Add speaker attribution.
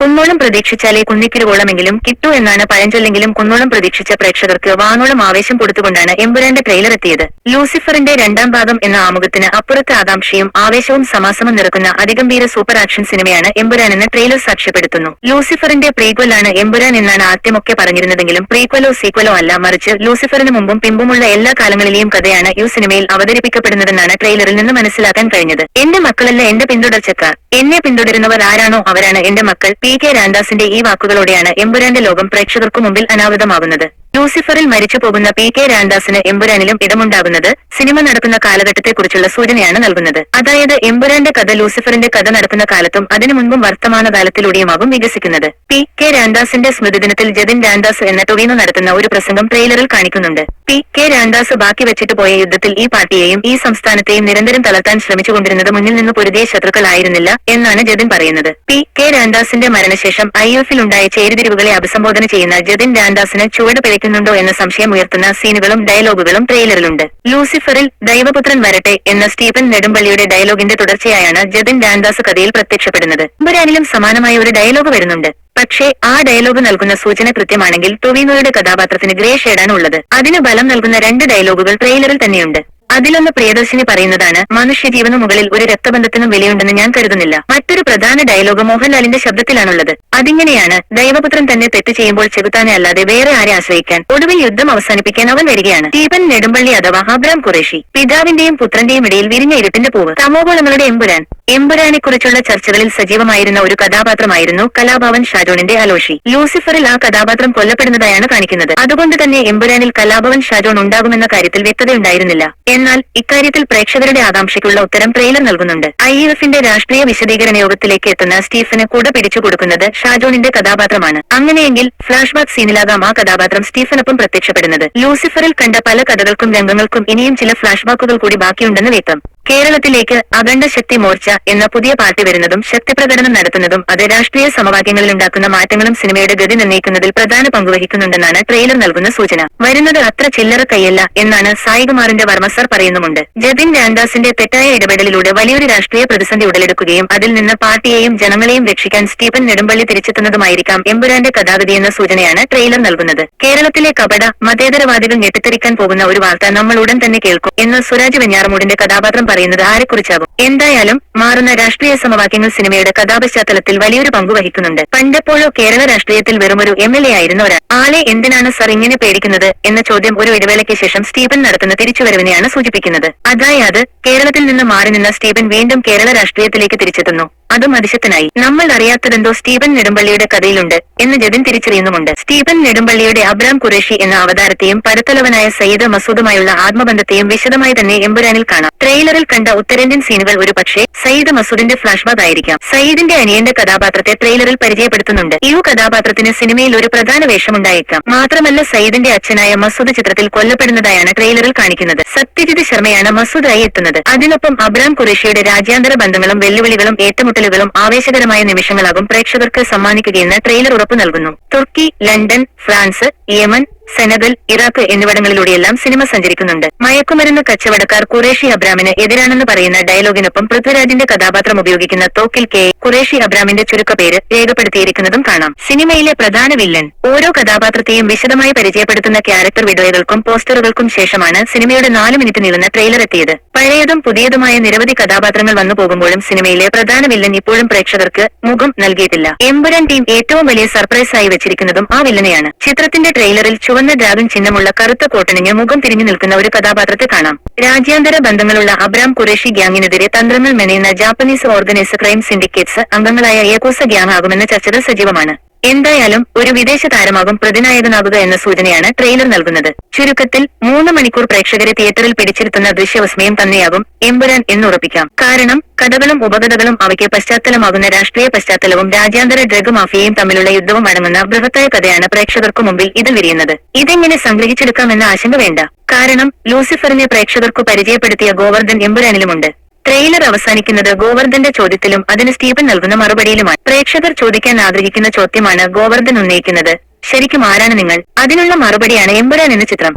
Speaker 1: കുന്നോളം പ്രതീക്ഷിച്ചാലേ കുന്നിക്കിരുവോളമെങ്കിലും കിട്ടൂ എന്നാണ് പഴഞ്ചൊല്ലെങ്കിലും കുന്നോളം പ്രതീക്ഷിച്ച പ്രേക്ഷകർക്ക് വാനോളം ആവേശം കൊടുത്തുകൊണ്ടാണ് എമ്പുരാന്റെ ട്രെയിലർ എത്തിയത്. ലൂസിഫറിന്റെ രണ്ടാം ഭാഗം എന്ന ആമുഖത്തിന് അപ്പുറത്തെ ആകാംക്ഷയും ആവേശവും സമാസമം നിറക്കുന്ന അതിഗംഭീര സൂപ്പർ ആക്ഷൻ സിനിമയാണ് എമ്പുരാൻ എന്ന ട്രെയിലർ സാക്ഷ്യപ്പെടുത്തുന്നു. ലൂസിഫറിന്റെ പ്രീക്വലാണ് എമ്പുരാൻ എന്നാണ് ആദ്യമൊക്കെ പറഞ്ഞിരുന്നതെങ്കിലും പ്രീക്വലോ സീക്വലോ അല്ല മറിച്ച് ലൂസിഫറിന് മുമ്പും പിമ്പുമുള്ള എല്ലാ കാലങ്ങളിലെയും കഥയാണ് ഈ സിനിമയിൽ അവതരിപ്പിക്കപ്പെടുന്നതെന്നാണ് ട്രെയിലറിൽ നിന്ന് മനസ്സിലാക്കാൻ കഴിഞ്ഞത്. എന്റെ മക്കളല്ല എന്റെ പിന്തുടർച്ചക്കാർ. എന്നെ പിന്തുടരുന്നവർ ആരാണോ അവരാണ് എന്റെ മക്കൾ. പി കെ രാംദാസിന്റെ ഈ വാക്കുകളോടെയാണ് എമ്പുരാന്റെ ലോകം പ്രേക്ഷകർക്കു മുമ്പിൽ അനാവൃതമാകുന്നത് ലൂസിഫറിൽ മരിച്ചു പോകുന്ന പി കെ രാംദാസിന് എമ്പുരാനിലും ഇടമുണ്ടാകുന്നത് സിനിമ നടക്കുന്ന കാലഘട്ടത്തെക്കുറിച്ചുള്ള സൂചനയാണ് നൽകുന്നത്. അതായത് എമ്പുരാന്റെ കഥ ലൂസിഫറിന്റെ കഥ നടക്കുന്ന കാലത്തും അതിനു മുൻപും വർത്തമാന കാലത്തിലൂടെയുമാകും വികസിക്കുന്നത്. പി കെ രാംദാസിന്റെ സ്മൃതിദിനത്തിൽ ജതിൻ രാംദാസ് എന്ന ടൊവീനോ നടത്തുന്ന ഒരു പ്രസംഗം ട്രെയിലറിൽ കാണിക്കുന്നുണ്ട്. പി കെ രാംദാസ് ബാക്കി വെച്ചിട്ട് പോയ യുദ്ധത്തിൽ ഈ പാർട്ടിയെയും ഈ സംസ്ഥാനത്തെയും നിരന്തരം തളർത്താൻ ശ്രമിച്ചുകൊണ്ടിരുന്നത് മുന്നിൽ നിന്ന് പൊരുതിയ ശത്രുക്കളായിരുന്നില്ല എന്നാണ് ജതിൻ പറയുന്നത്. പി കെ രാംദാസിന്റെ മരണശേഷം ഐ എഫിൽ ഉണ്ടായ ചേരുതിരിവുകളെ അഭിസംബോധന ചെയ്യുന്ന ജതിൻ രാംദാസിന് ചുവട് പിഴയ്ക്കുന്നുണ്ടോ എന്ന സംശയം ഉയർത്തുന്ന സീനുകളും ഡയലോഗുകളും ട്രെയിലറിലുണ്ട്. ലൂസിഫറിൽ ദൈവപുത്രൻ വരട്ടെ എന്ന സ്റ്റീഫൻ നെടുമ്പള്ളിയുടെ ഡയലോഗിന്റെ തുടർച്ചയായാണ് ജതിൻ രാംദാസ് കഥയിൽ പ്രത്യക്ഷപ്പെടുന്നത്. ഇമ്പുരാനിലും സമാനമായ ഒരു ഡയലോഗ് വരുന്നുണ്ട്. പക്ഷേ ആ ഡയലോഗ് നൽകുന്ന സൂചന കൃത്യമാണെങ്കിൽ ടൊവിനോയുടെ കഥാപാത്രത്തിന് ഗ്രേ ഷെയ്ഡാണ് ഉള്ളത്. അതിന് ബലം നൽകുന്ന രണ്ട് ഡയലോഗുകൾ ട്രെയിലറിൽ തന്നെയുണ്ട്. അതിലൊന്ന് പ്രിയദർശിനി പറയുന്നതാണ് മനുഷ്യജീവന് മുകളിൽ ഒരു രക്തബന്ധത്തിനും വിലയുണ്ടെന്ന് ഞാൻ കരുതുന്നില്ല. മറ്റൊരു പ്രധാന ഡയലോഗ് മോഹൻലാലിന്റെ ശബ്ദത്തിലാണുള്ളത്. അതിങ്ങനെയാണ് ദൈവപുത്രൻ തന്നെ തെറ്റ് ചെയ്യുമ്പോൾ ചെകുത്താനെ അല്ലാതെ വേറെ ആരെ ആശ്രയിക്കാൻ. ഒടുവിൽ യുദ്ധം അവസാനിപ്പിക്കാൻ അവൻ വരികയാണ്. ദീപൻ നെടുമ്പള്ളി അഥവാ അബ്രാം ഖുറേഷി പിതാവിന്റെയും പുത്രന്റെയും ഇടയിൽ വിരിഞ്ഞ ഇരുട്ടിന്റെ പൂവ് തമോഗോളങ്ങളുടെ എമ്പുരാൻ. എമ്പുരാനെ കുറിച്ചുള്ള ചർച്ചകളിൽ സജീവമായിരുന്ന ഒരു കഥാപാത്രമായിരുന്നു കലാഭവൻ ഷാജോണിന്റെ അലോഷി. ലൂസിഫറിൽ ആ കഥാപാത്രം കൊല്ലപ്പെടുന്നതായാണ് കാണിക്കുന്നത്. അതുകൊണ്ട് തന്നെ എമ്പുരാനിൽ കലാഭവൻ ഷാജോൺ ഉണ്ടാകുമെന്ന കാര്യത്തിൽ വ്യക്തതയുണ്ടായിരുന്നില്ല. എന്നാൽ ഇക്കാര്യത്തിൽ പ്രേക്ഷകരുടെ ആകാംക്ഷയ്ക്കുള്ള ഉത്തരം ട്രെയിലർ നൽകുന്നുണ്ട്. ഐ എഫിന്റെ രാഷ്ട്രീയ വിശദീകരണ യോഗത്തിലേക്ക് എത്തുന്ന സ്റ്റീഫന് കൂട പിടിച്ചു കൊടുക്കുന്നത് ഷാജോണിന്റെ കഥാപാത്രമാണ്. അങ്ങനെയെങ്കിൽ ഫ്ലാഷ് ബാക്ക് സീനിലാകാം ആ കഥാപാത്രം സ്റ്റീഫനൊപ്പം പ്രത്യക്ഷപ്പെടുന്നത്. ലൂസിഫറിൽ കണ്ട പല കഥകൾക്കും രംഗങ്ങൾക്കും ഇനിയും ചില ഫ്ലാഷ് ബാക്കുകൾ കൂടി ബാക്കിയുണ്ടെന്ന് വ്യക്തം. കേരളത്തിലേക്ക് അഖണ്ഡ ശക്തി മോർച്ച എന്ന പുതിയ പാർട്ടി വരുന്നതും ശക്തി പ്രകടനം നടത്തുന്നതും അത് രാഷ്ട്രീയ സമവാക്യങ്ങളിൽ ഉണ്ടാക്കുന്ന മാറ്റങ്ങളും സിനിമയുടെ ഗതി നിർണയിക്കുന്നതിൽ പ്രധാന പങ്കുവഹിക്കുന്നുണ്ടെന്നാണ് ട്രെയിലർ നൽകുന്ന സൂചന. വരുന്നത് അത്ര ചില്ലറ കൈയല്ല എന്നാണ് സായികുമാറിന്റെ വർമ്മ സർ പറയുന്നുമുണ്ട്. ജതിൻ രാംദാസിന്റെ തെറ്റായ ഇടപെടലിലൂടെ വലിയൊരു രാഷ്ട്രീയ പ്രതിസന്ധി ഉടലെടുക്കുകയും അതിൽ നിന്ന് പാർട്ടിയെയും ജനങ്ങളെയും രക്ഷിക്കാൻ സ്റ്റീഫൻ നെടുമ്പള്ളി തിരിച്ചെത്തുന്നതുമായിരിക്കാം എമ്പുരാന്റെ കഥാഗതി എന്ന സൂചനയാണ് ട്രെയിലർ നൽകുന്നത്. കേരളത്തിലെ കപട മതേതരവാദികൾ ഞെട്ടിത്തെറിക്കാൻ പോകുന്ന ഒരു വാർത്ത നമ്മൾ ഉടൻ തന്നെ കേൾക്കും എന്ന് സുരാജ് വെഞ്ഞാറമൂടിന്റെ കഥാപാത്രം പറയുന്നത് ആരെക്കുറിച്ചാകും? എന്തായാലും മാറുന്ന രാഷ്ട്രീയ സമവാക്യങ്ങൾ സിനിമയുടെ കഥാപശ്ചാത്തലത്തിൽ വലിയൊരു പങ്കു വഹിക്കുന്നുണ്ട്. പണ്ടെപ്പോഴോ കേരള രാഷ്ട്രീയത്തിൽ വെറുമൊരു എം എൽ എ ആയിരുന്ന ഒരാൾ ആളെ എന്തിനാണ് സർ ഇങ്ങനെ പേടിക്കുന്നത് എന്ന ചോദ്യം ഒരു ഇടവേളയ്ക്ക് ശേഷം സ്റ്റീഫൻ നടത്തുന്ന തിരിച്ചുവരവിനെയാണ് സൂചിപ്പിക്കുന്നത്. അതായത് കേരളത്തിൽ നിന്ന് മാറി നിന്ന സ്റ്റീഫൻ വീണ്ടും കേരള രാഷ്ട്രീയത്തിലേക്ക് തിരിച്ചെത്തുന്നു. അതും അതിശക്തനായി. നമ്മൾ അറിയാത്തതെന്തോ സ്റ്റീവൻ നെടുമ്പള്ളിയുടെ കഥയിലുണ്ട് എന്ന് ജതിൻ തിരിച്ചറിയുന്നുമുണ്ട്. സ്റ്റീവൻ നെടുമ്പള്ളിയുടെ അബ്രാം ഖുറേഷി എന്ന അവതാരത്തെയും പരത്തലവനായ സയ്യിദ് മസൂദുമായുള്ള ആത്മബന്ധത്തെയും വിശദമായി തന്നെ എമ്പുരാനിൽ കാണാം. ട്രെയിലറിൽ കണ്ട ഉത്തരേന്ത്യൻ സീനുകൾ ഒരു പക്ഷേ സയ്യിദ് മസൂദിന്റെ ഫ്ലാഷ് ബാഗ് ആയിരിക്കാം. സയ്യിദിന്റെ അനിയന്റെ കഥാപാത്രത്തെ ട്രെയിലറിൽ പരിചയപ്പെടുത്തുന്നുണ്ട്. ഈ കഥാപാത്രത്തിന് സിനിമയിൽ ഒരു പ്രധാന വേഷമുണ്ടായേക്കാം. മാത്രമല്ല സയ്യിദിന്റെ അച്ഛനായ മസൂദ് ചിത്രത്തിൽ കൊല്ലപ്പെടുന്നതായാണ് ട്രെയിലറിൽ കാണിക്കുന്നത്. സത്യജിത് ശർമ്മയാണ് മസൂദായി എത്തുന്നത്. അതിനൊപ്പം അബ്രാം ഖുറേഷിയുടെ രാജ്യാന്തര ബന്ധങ്ങളും വെല്ലുവിളികളും ഏറ്റുമുട്ടലുകളും ആവേശകരമായ നിമിഷങ്ങളാകും പ്രേക്ഷകർക്ക് സമ്മാനിക്കുകയെന്ന് ട്രെയിലർ ഉറപ്പു നൽകുന്നു. Turkey London France Yemen Senegal Iraq എന്നിവിടങ്ങളിലൂടെയെല്ലാം cinema സഞ്ചരിക്കുന്നുണ്ട്. മയക്കുമരുന്ന് കച്ചവടക്കാർ ഖുറേഷി അബ്രാമിന് എതിരാണെന്ന് പറയുന്ന ഡയലോഗിനൊപ്പം പൃഥ്വിരാജിന്റെ കഥാപാത്രം ഉപയോഗിക്കുന്ന തോക്കിൽ കെ. ഖുറേഷി അബ്രാമിന്റെ ചുരുക്കപ്പേര് രേഖപ്പെടുത്തിയിരിക്കുന്നതും കാണാം. സിനിമയിലെ പ്രധാന വില്ലൻ ഓരോ കഥാപാത്രത്തെയും വിശദമായി പരിചയപ്പെടുത്തുന്ന ക്യാരക്ടർ വീഡിയോകൾക്കും പോസ്റ്ററുകൾക്കും ശേഷമാണ് സിനിമയുടെ നാല് മിനിറ്റ് നീളുന്ന ട്രെയിലർ എത്തിയത്. പഴയതും പുതിയതുമായ നിരവധി കഥാപാത്രങ്ങൾ വന്നു പോകുമ്പോഴും സിനിമയിലെ പ്രധാന വില്ലൻ ഇപ്പോഴും പ്രേക്ഷകർക്ക് മുഖം നൽകിയിട്ടില്ല. എമ്പുരാൻ ടീം ഏറ്റവും വലിയ സർപ്രൈസ് ആയി വെച്ചിരിക്കുന്നതും ആ വില്ലനെയാണ്. ചിത്രത്തിന്റെ ട്രെയിലറിൽ ചുവന്ന ഡ്രാഗൺ ചിഹ്നമുള്ള കറുത്ത കോട്ടണിഞ്ഞ് മുഖം തിരിഞ്ഞു നിൽക്കുന്ന ഒരു കഥാപാത്രത്തെ കാണാം. രാജ്യാന്തര ബന്ധങ്ങളുള്ള അബ്രാം ഖുറേഷി ഗ്യാങ്ങിനെതിരെ തന്ത്രങ്ങൾ മെനയുന്ന ജാപ്പനീസ് ഓർഗനൈസ് ക്രൈം സിൻഡിക്കേറ്റ്സ് അംഗങ്ങളായ ഏകോസ ഗ്യാങ് ആകുമെന്ന ചർച്ചകൾ സജീവമാണ്. എന്തായാലും ഒരു വിദേശ താരമാകും പ്രതിനായകനാകുക എന്ന സൂചനയാണ് ട്രെയിലർ നൽകുന്നത്. ചുരുക്കത്തിൽ മൂന്ന് മണിക്കൂർ പ്രേക്ഷകരെ തിയേറ്ററിൽ പിടിച്ചിരുത്തുന്ന ദൃശ്യവിസ്മയം തന്നെയാകും എമ്പുരാൻ എന്നുറപ്പിക്കാം. കാരണം കഥകളും ഉപകഥകളും അവയ്ക്ക് പശ്ചാത്തലമാകുന്ന രാഷ്ട്രീയ പശ്ചാത്തലവും രാജ്യാന്തര ഡ്രഗ് മാഫിയയും തമ്മിലുള്ള യുദ്ധവും അടങ്ങുന്ന ബൃഹത്തായ കഥയാണ് പ്രേക്ഷകർക്കു മുമ്പിൽ ഇതിൽ വിരിയുന്നത്. ഇതെങ്ങനെ സംഗ്രഹിച്ചെടുക്കാമെന്ന ആശങ്ക വേണ്ട. കാരണം ലൂസിഫറിനെ പ്രേക്ഷകർക്കു പരിചയപ്പെടുത്തിയ ഗോവർദ്ധൻ എമ്പുരാനിലുമുണ്ട്. ട്രെയിലർ അവസാനിക്കുന്നത് ഗോവർദ്ധന്റെ ചോദ്യത്തിലും അതിന് സ്റ്റീഫൻ നൽകുന്ന മറുപടിയിലുമാണ്. പ്രേക്ഷകർ ചോദിക്കാൻ ആഗ്രഹിക്കുന്ന ചോദ്യമാണ് ഗോവർദ്ധൻ ഉന്നയിക്കുന്നത്. ശരിക്കും ആരാണ് നിങ്ങൾ? അതിനുള്ള മറുപടിയാണ് എമ്പുരാൻ എന്ന ചിത്രം.